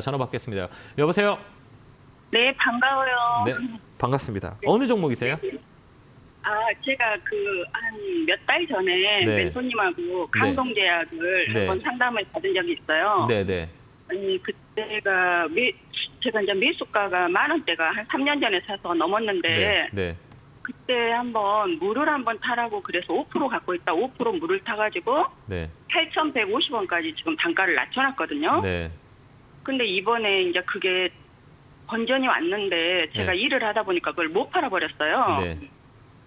전화 받겠습니다. 여보세요? 네, 반가워요. 네, 반갑습니다. 어느 종목이세요? 아, 제가 그 한 몇 달 전에 네. 멘토님하고 강동제약을 네. 한번 상담을 받은 적이 있어요. 네, 네. 아니, 그때가 미, 제가 이제 미수가가 만 원대가 한 3년 전에 사서 넘었는데 네, 네. 그때 한번 물을 한번 타라고 그래서 5% 갖고 있다 5% 물을 타가지고 네. 8,150원까지 지금 단가를 낮춰놨거든요. 네. 근데 이번에 이제 그게 번전이 왔는데 제가 네. 일을 하다 보니까 그걸 못 팔아버렸어요. 네.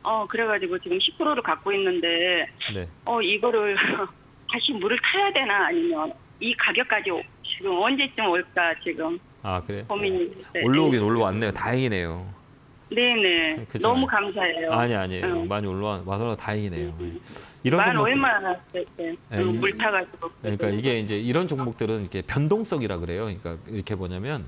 어 그래가지고 지금 10%를 갖고 있는데 네. 어 이거를 다시 물을 타야 되나 아니면 이 가격까지 오- 지금 언제쯤 올까 지금 아, 그래요? 고민이 네. 올라오긴 올라왔네요. 다행이네요. 네네 그죠. 너무 감사해요. 아니, 아니에요. 응. 많이 올라와, 와서 다행이네요. 이런 만 종목들- 얼마나 네, 이- 물 타가지고 그러니까 이게 이제 이런 종목들은 이렇게 변동성이라 그래요. 그러니까 이렇게 뭐냐면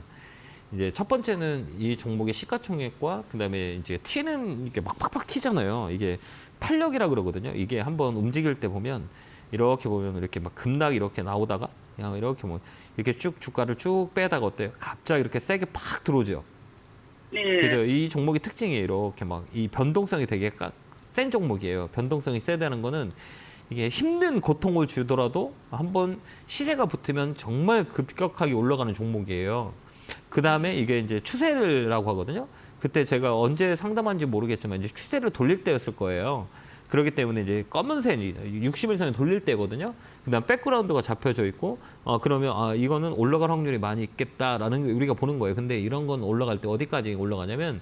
이제 첫 번째는 이 종목의 시가총액과 그다음에 이제 튀는 이게 막 팍팍 튀잖아요. 이게 탄력이라 그러거든요. 이게 한번 움직일 때 보면 이렇게 보면 이렇게 막 급락 이렇게 나오다가 그냥 이렇게 뭐 이렇게 쭉 주가를 쭉 빼다가 어때요? 갑자기 이렇게 세게 팍 들어오죠. 네. 그죠? 이 종목의 특징이에요. 이렇게 막 이 변동성이 되게 까- 센 종목이에요. 변동성이 세다는 거는 이게 힘든 고통을 주더라도 한번 시세가 붙으면 정말 급격하게 올라가는 종목이에요. 그 다음에 이게 이제 추세를라고 하거든요. 그때 제가 언제 상담한지 모르겠지만 이제 추세를 돌릴 때였을 거예요. 그렇기 때문에 이제 검은선이 60일선에 돌릴 때거든요. 그다음 백그라운드가 잡혀져 있고 어 그러면 아 이거는 올라갈 확률이 많이 있겠다라는 게 우리가 보는 거예요. 근데 이런 건 올라갈 때 어디까지 올라가냐면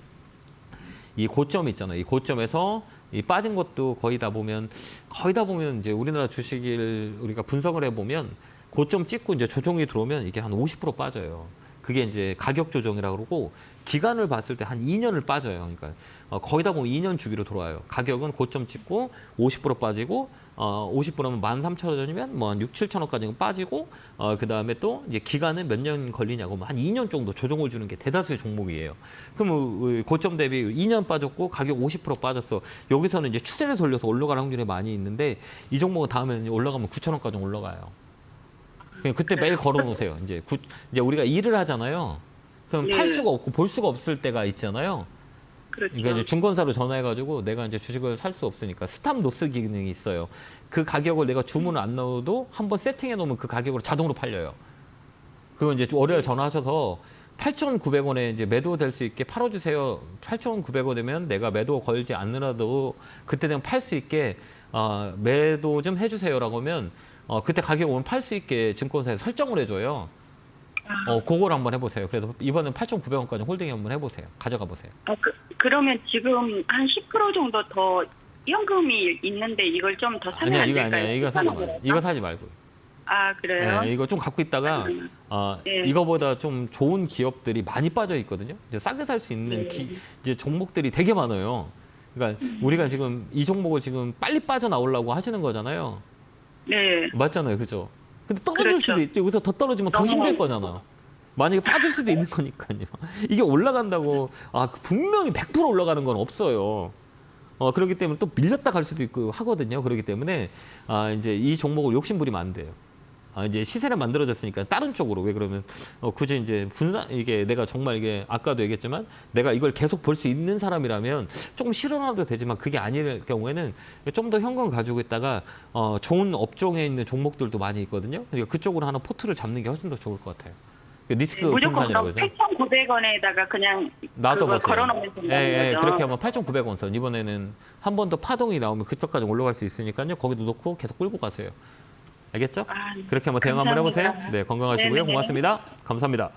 이 고점 있잖아요. 이 고점에서 이 빠진 것도 거의 다 보면 거의 다 보면 이제 우리나라 주식을 우리가 분석을 해 보면 고점 찍고 이제 조정이 들어오면 이게 한 50% 빠져요. 그게 이제 가격 조정이라고 그러고 기간을 봤을 때 한 2년을 빠져요. 그러니까 어, 거의 다 보면 2년 주기로 돌아와요. 가격은 고점 찍고 50% 빠지고 어, 50%면 13,000원이면 뭐한 6, 7천원까지는 빠지고 어, 그다음에 또 이제 기간은 몇 년 걸리냐고 뭐한 2년 정도 조정을 주는 게 대다수의 종목이에요. 그럼 어, 고점 대비 2년 빠졌고 가격 50% 빠졌어. 여기서는 이제 추세를 돌려서 올라갈 확률이 많이 있는데 이 종목은 다음에 올라가면 9천원까지 올라가요. 그냥 그때 매일 걸어 놓으세요. 이제 구, 이제 우리가 일을 하잖아요. 그럼 네. 팔 수가 없고 볼 수가 없을 때가 있잖아요. 그렇죠. 그러니까 이제 증권사로 전화해가지고 내가 이제 주식을 살 수 없으니까 스탑 로스 기능이 있어요. 그 가격을 내가 주문을 안 넣어도 한번 세팅해 놓으면 그 가격으로 자동으로 팔려요. 그거 이제 월요일 전화하셔서 8,900원에 이제 매도될 수 있게 팔아주세요. 8,900원 되면 내가 매도 걸지 않느라도 그때 되면 팔 수 있게 어, 매도 좀 해주세요라고 하면 어, 그때 가격 오면 팔 수 있게 증권사에 설정을 해줘요. 어, 그걸 한번 해보세요. 그래서 이번엔 8,900원까지 홀딩 한번 해보세요. 가져가 보세요. 아, 그, 그러면 지금 한 10% 정도 더 현금이 있는데 이걸 좀 더 사면 아니야 안 이거 될까요? 아니야 이거 사지 말고 이거 사지 말고 아 그래요? 예, 이거 좀 갖고 있다가 음, 어, 네. 이거보다 좀 좋은 기업들이 많이 빠져 있거든요 이제 싸게 살 수 있는 네. 기, 이제 종목들이 되게 많아요 그러니까 우리가 지금 이 종목을 지금 빨리 빠져나오려고 하시는 거잖아요 네. 맞잖아요 그죠 근데 떨어질 그렇죠. 수도 있고 여기서 더 떨어지면 더 힘들 거잖아 만약에 빠질 수도 있는 거니까요 이게 올라간다고 아 분명히 100% 올라가는 건 없어요 어, 그렇기 때문에 또 밀렸다 갈 수도 있고 하거든요. 그렇기 때문에 아, 이제 이 종목을 욕심부리면 안 돼요. 아, 이제 시세를 만들어졌으니까 다른 쪽으로 왜 그러면 어, 굳이 이제 분산 이게 내가 정말 이게 아까도 얘기했지만 내가 이걸 계속 볼 수 있는 사람이라면 조금 실현화도 되지만 그게 아닐 경우에는 좀 더 현금 가지고 있다가 어, 좋은 업종에 있는 종목들도 많이 있거든요. 그러니까 그쪽으로 하나 포트를 잡는 게 훨씬 더 좋을 것 같아요. 그 리스크 무조건 그럼 그러죠. 8,900원에다가 그냥 보세요. 걸어놓으면 된다는 예, 예, 거죠? 그렇게 하면 8,900원 선. 이번에는 한 번 더 파동이 나오면 그쪽까지 올라갈 수 있으니까요. 거기도 놓고 계속 끌고 가세요. 알겠죠? 아, 그렇게 한번 대응 한번 해보세요. 감사합니다. 네, 건강하시고요. 네네. 고맙습니다. 감사합니다.